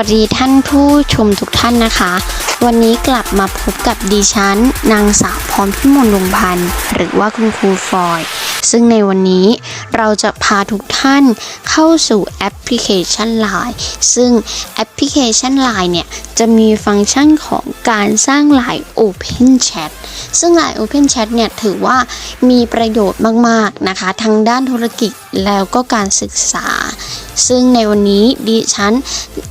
วัสดีท่านผู้ชมทุกท่านนะคะ วันนี้กลับมาพบกับดิฉัน นางสาวพรพิมลวงพันธ์หรือว่าคุณครูฟอย ซึ่งในวันนี้เราจะพาทุกท่านเข้าสู่แอปพลิเคชัน Line ซึ่งแอปพลิเคชัน Line เนี่ย จะมีฟังก์ชันของการสร้าง Line Open Chat ซึ่ง Line Open Chat เนี่ย ถือว่ามีประโยชน์มาก ๆ นะคะทั้งด้านธุรกิจแล้วก็การศึกษา ซึ่งในวันนี้ดิฉัน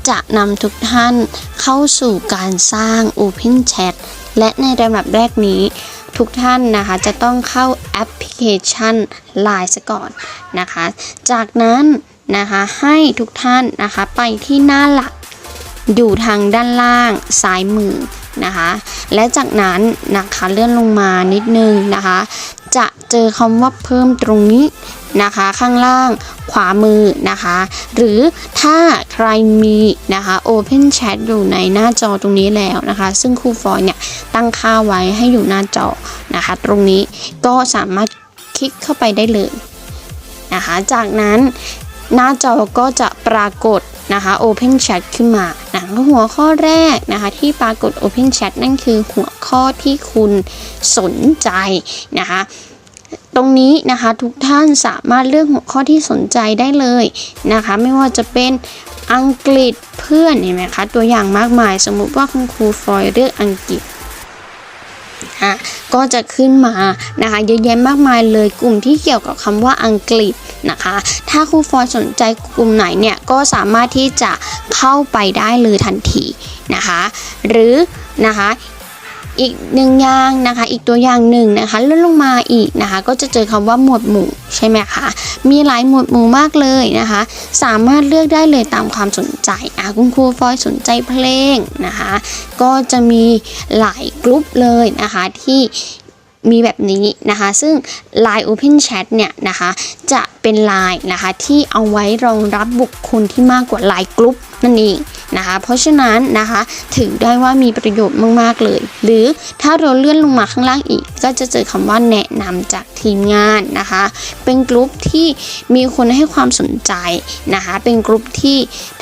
จะนำทุกท่านเข้าสู่การสร้าง Open Chat และในระดับแรกนี้ทุกท่านนะคะจะต้องเข้าแอปพลิเคชัน Line ซะก่อนนะคะ จากนั้นนะคะให้ทุกท่านนะคะไปที่หน้าหลักอยู่ทางด้านล่างซ้ายมือนะคะ และจากนั้นนะคะเลื่อนลงมานิดนึงนะคะ จะเจอคำว่าเพิ่มตรงนี้ นะคะ ข้างล่างขวามือนะคะ หรือถ้าใครมีนะคะ Open Chat อยู่ในหน้าจอตรงนี้แล้วนะคะ ซึ่งครูฟอยเนี่ยตั้งค่าไว้ให้อยู่หน้าจอนะคะ ตรงนี้ก็สามารถคลิกเข้าไปได้เลยนะคะ จากนั้นหน้าจอก็จะปรากฏนะคะ Open Chat ขึ้นมานะคะหัวข้อแรกนะคะที่ปรากฏ Open Chat นั่นคือหัวข้อที่คุณสนใจนะคะ ตรงนี้นะคะทุกท่านสามารถเลือกหัวข้อที่สนใจได้เลยนะคะ ไม่ว่าจะเป็นอังกฤษเพื่อนเห็นไหมคะตัวอย่างมากมาย สมมุติว่าคุณครูฟอยเลือกอังกฤษะก็จะขึ้นมานะคะเยอะแยะมากมายเลยกลุ่มที่เกี่ยวกับคำว่าอังกฤษนะคะ ถ้าครูฟอยสนใจกลุ่มไหนเนี่ยก็สามารถที่จะเข้าไปได้เลยทันทีนะคะ หรือนะคะ อีกหนึ่งอย่างนะคะ อีกตัวอย่างหนึ่งนะคะเลื่อนลงมาอีกนะคะ ก็จะเจอคำว่าหมวดหมู่ใช่ไหมคะมีหลายหมวดหมู่มากเลยนะคะ สามารถเลือกได้เลยตามความสนใจอะคุณครูฟอยสนใจเพลงนะคะ ก็จะมีหลายกลุ่มเลยนะคะที่มีแบบนี้นะคะ ซึ่ง Line Open Chat เนี่ยนะคะ จะ เป็น Line นะคะที่เอาไว้รองรับบุคคลที่มากกว่า Line กลุ่มนั่นเองนะคะ เพราะฉะนั้นนะคะถือได้ว่ามีประโยชน์มาก ๆ เลย หรือถ้าเราเลื่อนลงมาข้างล่างอีก ก็จะเจอคำว่าแนะนำจากทีมงานนะคะ เป็นกลุ่มที่มีคนให้ความสนใจนะคะ เป็นกลุ่มที่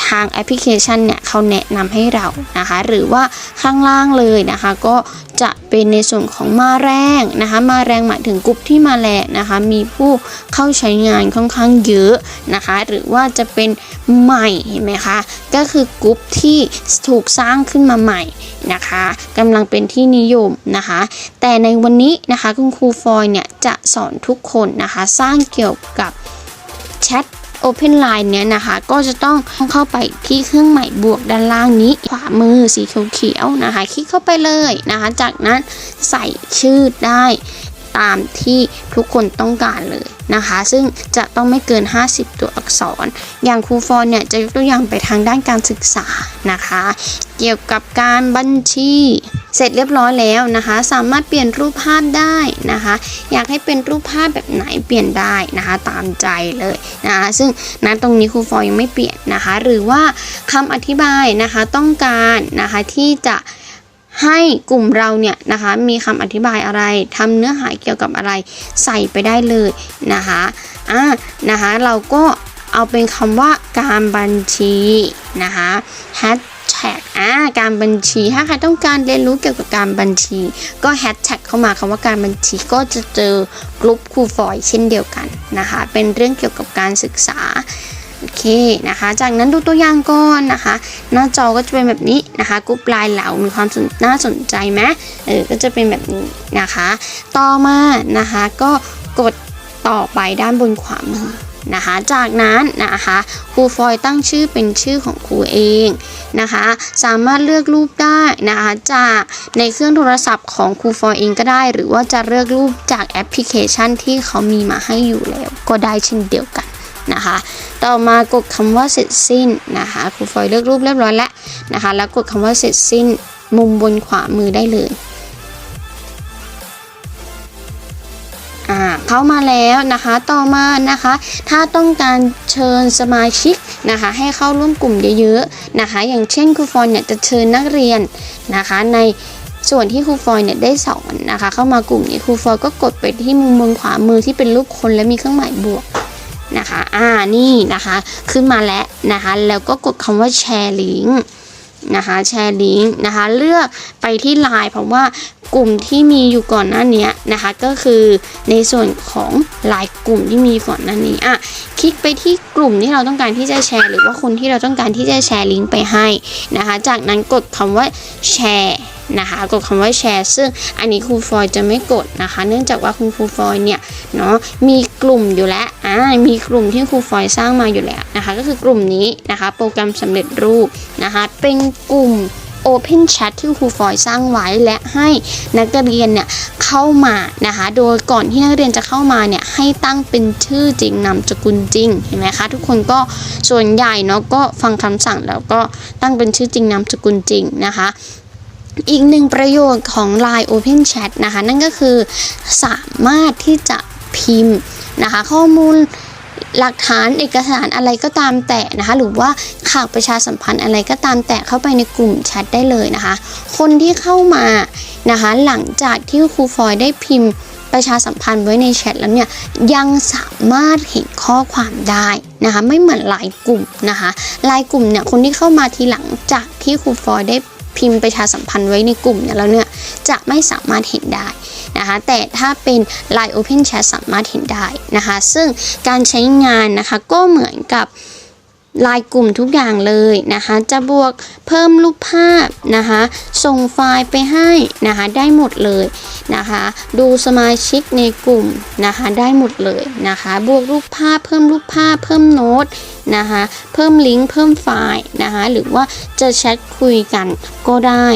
ทางแอปพลิเคชันเนี่ยเขาแนะนำให้เรานะคะ หรือว่าข้างล่างเลยนะคะ ก็จะเป็นในส่วนของมาแรงนะคะ มาแรงหมายถึงกลุ่มที่มาแรงนะคะ มีผู้เข้าใช้งานค่อนข้างเยอะนะคะ หรือว่าจะเป็นใหม่เห็นไหมคะก็คือกลุ่มที่ถูกสร้างขึ้นมาใหม่นะคะกำลังเป็นที่นิยมนะคะ แต่ในวันนี้นะคะคุณครูฟอยเนี่ยจะสอนทุกคนนะคะ สร้างเกี่ยวกับแชท Open Line เนี่ยนะคะก็จะต้องเข้าไปที่เครื่องหมายบวกด้านล่างนี้ ขวามือสีเขียวๆนะคะ คลิกเข้าไปเลยนะคะ จากนั้นใส่ชื่อได้ ตามที่ทุกคนต้องการเลยนะคะ ซึ่งจะต้องไม่เกิน 50 ตัวอักษร อย่างครูฟอนเนี่ยจะยกตัวอย่างไปทางด้านการศึกษานะคะ เกี่ยวกับการบัญชี เสร็จเรียบร้อยแล้วนะคะ สามารถเปลี่ยนรูปภาพได้นะคะ อยากให้เป็นรูปภาพแบบไหนเปลี่ยนได้นะคะ ตามใจเลยนะคะซึ่งณตรงนี้ครูฟอยยังไม่เปลี่ยนนะคะ หรือว่าคำอธิบายนะคะต้องการนะคะที่จะ ให้กลุ่มเราเนี่ยนะคะมีคำอธิบายอะไรทำเนื้อหาเกี่ยวกับอะไรใส่ไปได้เลยนะคะอ่านะคะเราก็เอาเป็นคำว่าการบัญชีนะคะแฮชแท็กอ่าการบัญชีถ้าใครต้องการเรียนรู้เกี่ยวกับการบัญชี ก็แฮชแท็กเข้ามาคำว่าการบัญชีก็จะเจอกลุ่มครูฟอยเช่นเดียวกันนะคะเป็นเรื่องเกี่ยวกับการศึกษา โอเคนะคะ จากนั้นดูตัวอย่างก่อนนะคะ หน้าจอก็จะเป็นแบบนี้นะคะกรุ๊ปไลน์เหลามีความสนน่าสนใจไหมเออก็จะเป็นแบบนี้นะคะ ต่อมานะคะก็กดต่อไปด้านบนขวามือนะคะ จากนั้นนะคะครูฟอยตั้งชื่อเป็นชื่อของครูเองนะคะ สามารถเลือกรูปได้นะคะจากในเครื่องโทรศัพท์ของครูฟอยเองก็ได้ หรือว่าจะเลือกรูปจากแอปพลิเคชันที่เขามีมาให้อยู่แล้ว ก็ได้เช่นเดียวกันนะคะ ต่อมากดคำว่าเสร็จสิ้นนะคะครูฟอยเลือกรูปเรียบร้อยแล้วนะคะ แล้วกดคำว่าเสร็จสิ้นมุมบนขวามือได้เลยอ่าเข้ามาแล้วนะคะต่อมานะคะ ถ้าต้องการเชิญสมาชิกนะคะ ให้เข้าร่วมกลุ่มเยอะๆนะคะ อย่างเช่นครูฟอยเนี่ยจะเชิญนักเรียนนะคะ ในส่วนที่ครูฟอยเนี่ยได้สอนนะคะ เข้ามากลุ่มนี้ครูฟอยก็กดไปที่มุมบนขวามือที่เป็นรูปคนและมีเครื่องหมายบวก นะคะ อ่านี่นะคะ ขึ้นมาแล้วนะคะ แล้วก็กดคำว่าแชร์ลิงก์นะคะแชร์ลิงก์นะคะ เลือกไปที่ไลน์เพราะว่ากลุ่มที่มีอยู่ก่อนหน้านี้นะคะ ก็คือในส่วนของไลน์กลุ่มที่มีก่อนหน้านี้อะคลิกไปที่กลุ่มที่เราต้องการที่จะแชร์ หรือว่าคนที่เราต้องการที่จะแชร์ลิงก์ไปให้นะคะ จากนั้นกดคำว่าแชร์ นะคะ กดคำว่าแชร์ซึ่งอันนี้ครูฟอยจะไม่กดนะคะ เนื่องจากว่าคุณครูฟอยเนี่ยเนาะมีกลุ่มอยู่แล้วอ่ามีกลุ่มที่ครูฟอยสร้างมาอยู่แล้วนะคะ ก็คือกลุ่มนี้นะคะ โปรแกรมสำเร็จรูปนะคะ เป็นกลุ่ม Open Chat ที่ครูฟอยสร้างไว้และให้นักเรียนเนี่ยเข้ามานะคะ โดยก่อนที่นักเรียนจะเข้ามาเนี่ยให้ตั้งเป็นชื่อจริงนามสกุลจริงเห็นไหมคะทุกคนก็ส่วนใหญ่เนาะก็ฟังคำสั่งแล้วก็ตั้งเป็นชื่อจริงนามสกุลจริงนะคะ อีกหนึ่งประโยชน์ของ Line Open Chat นะคะ นั่นก็คือสามารถที่จะพิมพ์นะคะ ข้อมูลหลักฐานเอกสารอะไรก็ตามแต่นะคะ หรือว่าข่าวประชาสัมพันธ์อะไรก็ตามแต่เข้าไปในกลุ่มแชทได้เลยนะคะ คนที่เข้ามานะคะ หลังจากที่ครูฟอยได้พิมพ์ประชาสัมพันธ์ไว้ในแชทแล้วเนี่ยยังสามารถเห็นข้อความได้นะคะ ไม่เหมือนไลน์กลุ่มนะคะไลน์กลุ่มเนี่ยคนที่เข้ามาทีหลังจากที่ครูฟอยได้ พิมพ์ประชาสัมพันธ์ไว้ในกลุ่มเนี่ยแล้วเนี่ยจะไม่สามารถเห็นได้นะคะแต่ถ้าเป็น Line Open Chat สามารถเห็นได้นะคะ ซึ่งการใช้งานนะคะก็เหมือนกับ ลายกลุ่มทุกอย่างเลยนะคะ จะบวกเพิ่มรูปภาพนะคะ ส่งไฟล์ไปให้นะคะได้หมดเลยนะคะ ดูสมาชิกในกลุ่มนะคะได้หมดเลยนะคะ บวกรูปภาพเพิ่มรูปภาพเพิ่มโน้ตนะคะเพิ่มลิงก์เพิ่มไฟล์นะคะหรือว่าจะแชทคุยกันก็ได้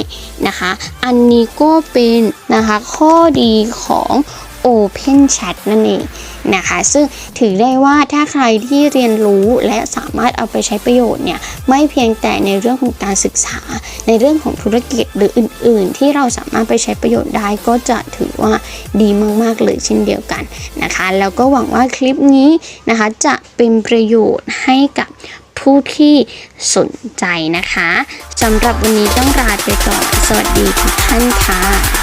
นะคะ อันนี้ก็เป็นนะคะข้อดีของ Open Chat นั่นเองนะคะ ซึ่งถือได้ว่าถ้าใครที่เรียนรู้และสามารถเอาไปใช้ประโยชน์เนี่ยไม่เพียงแต่ในเรื่องของการศึกษา ในเรื่องของธุรกิจหรืออื่น ๆ ที่เราสามารถไปใช้ประโยชน์ได้ก็จะถือว่าดีมากๆเลยเช่นเดียวกันนะคะ แล้วก็หวังว่าคลิปนี้นะคะจะเป็นประโยชน์ให้กับผู้ที่สนใจนะคะสำหรับวันนี้ต้องลาไปก่อน สวัสดีทุกท่านค่ะ